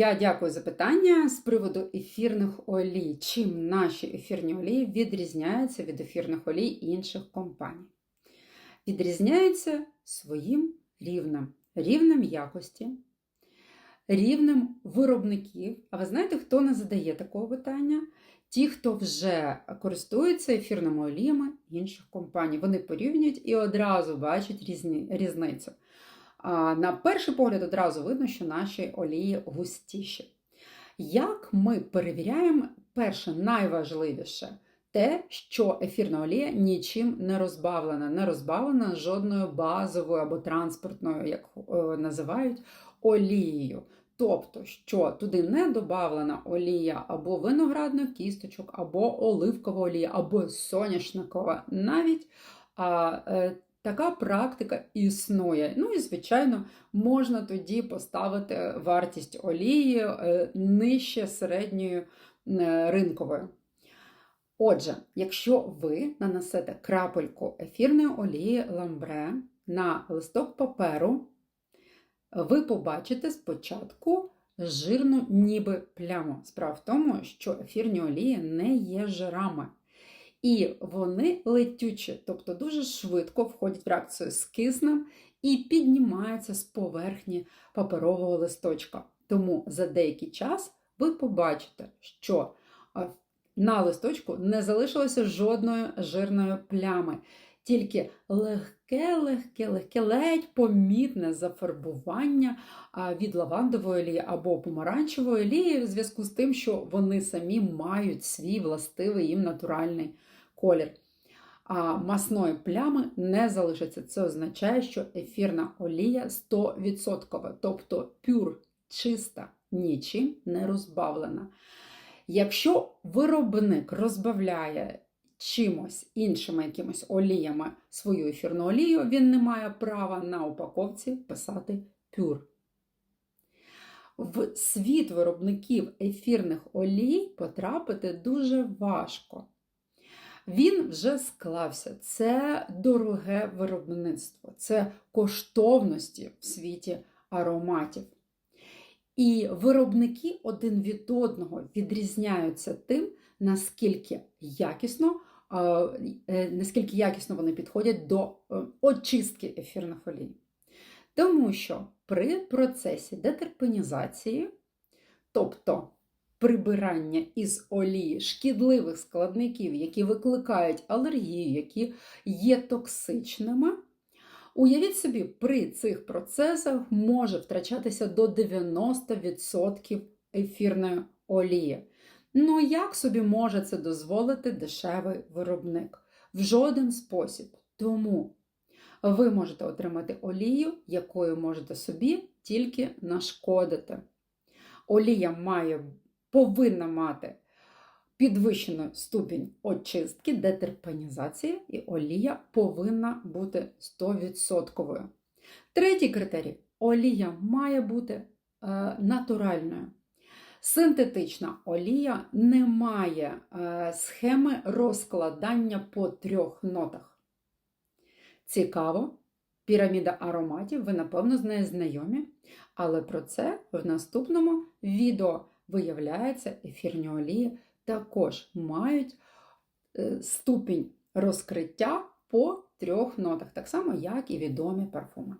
Я дякую за питання з приводу ефірних олій. Чим наші ефірні олії відрізняються від ефірних олій інших компаній? Відрізняються своїм рівнем, рівнем якості, рівнем виробників. А ви знаєте, хто не задає такого питання? Ті, хто вже користується ефірними оліями інших компаній, вони порівнюють і одразу бачать різні, різницю. На перший погляд одразу видно, що наші олії густіші. Як ми перевіряємо, перше, найважливіше те, що ефірна олія нічим не розбавлена, не розбавлена жодною базовою або транспортною, як е, називають, олією. Тобто, що туди не додавлена олія або виноградних кісточок, або оливкова олія, або соняшникова, навіть а, е, така практика існує. Ну і, звичайно, можна тоді поставити вартість олії е, нижче середньої е, ринкової. Отже, якщо ви нанесете крапельку ефірної олії ламбре на листок паперу, ви побачите спочатку жирну ніби пляму. Справа в тому, що ефірні олії не є жирами. І вони летючі, тобто дуже швидко входять в реакцію з киснем і піднімаються з поверхні паперового листочка. Тому за деякий час ви побачите, що на листочку не залишилося жодної жирної плями, тільки легке, легке, легке, ледь помітне зафарбування від лавандової олії або помаранчевої олії в зв'язку з тим, що вони самі мають свій властивий їм натуральний колір. А масної плями не залишиться. Це означає, що ефірна олія 100%, тобто пюр чиста, нічим не розбавлена. Якщо виробник розбавляє чимось іншими якимись оліями свою ефірну олію, він не має права на упаковці писати пюр. В світ виробників ефірних олій потрапити дуже важко. Він вже склався. Це дороге виробництво, це коштовності в світі ароматів. І виробники один від одного відрізняються тим, наскільки якісно е, наскільки якісно вони підходять до е, очистки ефірних олій. Тому що при процесі детерпенізації, тобто прибирання із олії шкідливих складників, які викликають алергію, які є токсичними, Уявіть собі, при цих процесах може втрачатися до 90% ефірної олії. Ну, як собі може це дозволити дешевий виробник? В жоден спосіб. Тому ви можете отримати олію, якою можете собі тільки нашкодити. Олія має, повинна мати підвищений ступінь очистки, детерпенізації, і олія повинна бути 100%. Третій критерій олія має бути е, натуральною. Синтетична олія не має е, схеми розкладання по трьох нотах. Цікаво, піраміда ароматів, ви, напевно, з нею знайомі, але про це в наступному відео виявляється ефірні олії також мають е, ступінь розкриття по трьох нотах, так само, як і відомі парфуми.